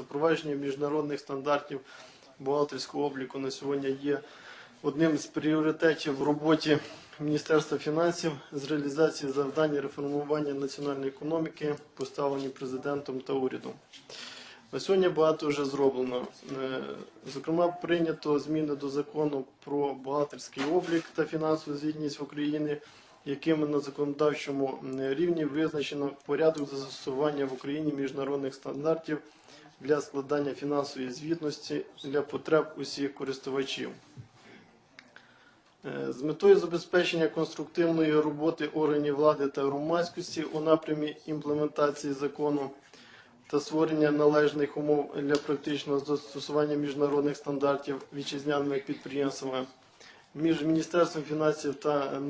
запровадження міжнародних стандартів бухгалтерського обліку на сьогодні є одним з пріоритетів в роботі Міністерства фінансів з реалізації завдань реформування національної економіки, поставлені президентом та урядом. На сьогодні багато вже зроблено. Е, Зокрема, прийнято зміни до закону про бухгалтерський облік та фінансову звітність в Україні, якими на законодавчому рівні визначено порядок застосування в Україні міжнародних стандартів для складання фінансової звітності для потреб усіх користувачів. Е, З метою забезпечення конструктивної роботи органів влади та громадськості у напрямі імплементації закону та створення належних умов для практичного застосування міжнародних стандартів вітчизняними підприємствами між Міністерством фінансів та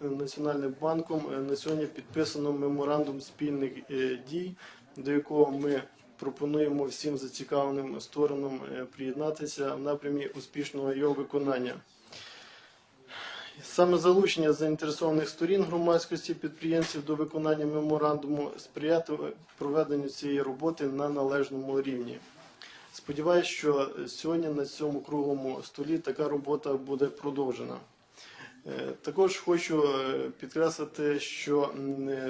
Національним банком е, на сьогодні підписано меморандум спільних е, дій, до якого ми пропонуємо всім зацікавленим сторонам е, приєднатися в напрямі успішного його виконання. Саме залучення заінтересованих сторін громадськості підприємців до виконання меморандуму сприятиме проведенню цієї роботи на належному рівні. Сподіваюсь, що сьогодні на цьому круглому столі така робота буде продовжена. Е, Також хочу е, підкреслити, що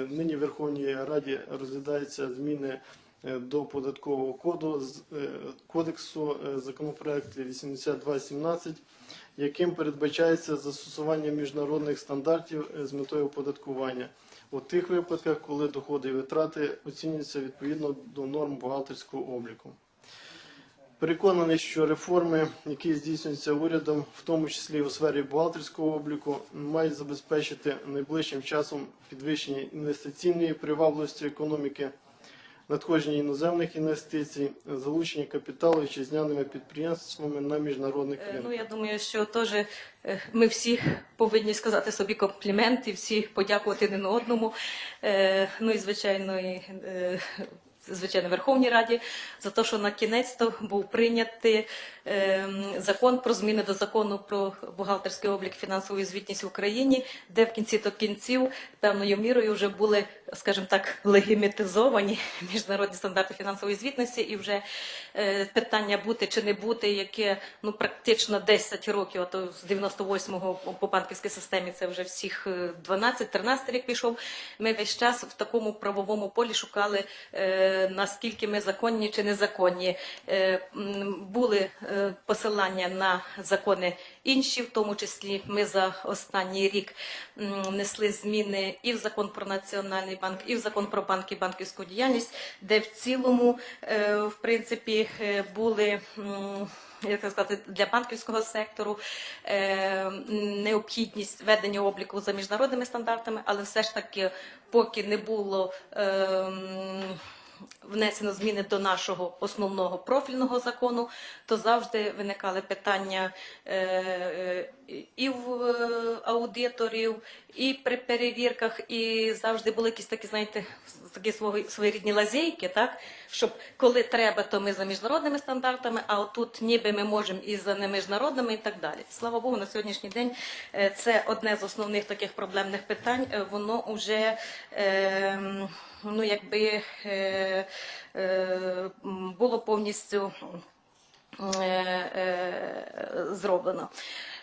нині в Верховній Раді розглядаються зміни до податкового коду е, кодексу е, законопроект 8217, яким передбачається застосування міжнародних стандартів е, з метою оподаткування у тих випадках, коли доходи і витрати оцінюються відповідно до норм бухгалтерського обліку. Переконаний, що реформи, які здійснюються урядом, в тому числі у сфері бухгалтерського обліку, мають забезпечити найближчим часом підвищення інвестиційної привабливості економіки, надходження іноземних інвестицій, залучення капіталу вітчизняними підприємствами на міжнародних Е, Ну, я думаю, що теж е, ми всі повинні сказати собі компліменти, всі подякувати один одному. Е, Ну і звичайно, і, звичайно, Верховній Раді за те, що на кінець то був прийнятий е, закон про зміни до закону про бухгалтерський облік і фінансову звітність в Україні, де в кінці до кінців певною мірою вже були, скажімо так, легімітизовані міжнародні стандарти фінансової звітності, і вже е, питання бути чи не бути, яке ну практично 10 років, а то з 98-го по банківській системі це вже всіх е, 12-13 рік пішов. Ми весь час в такому правовому полі шукали е, наскільки ми законні чи незаконні. Е, були е, посилання на закони інші, в тому числі ми за останній рік м, внесли зміни і в закон про національний банк, і в закон про банк і банківську діяльність, де в цілому, е, в принципі, е, були. як сказати, для банківського сектору е, необхідність ведення обліку за міжнародними стандартами, але все ж таки, поки не було е, внесено зміни до нашого основного профільного закону, то завжди виникали питання і в е, аудиторів, і при перевірках, і завжди були якісь такі, знаєте, такі свої- своєрідні лазейки, так щоб коли треба, то ми за міжнародними стандартами, а отут ніби ми можемо і за неміжнародними, і так далі. Слава Богу, на сьогоднішній день е, це одне з основних таких проблемних питань. Е, Воно вже е, ну якби е, е, було повністю зроблено.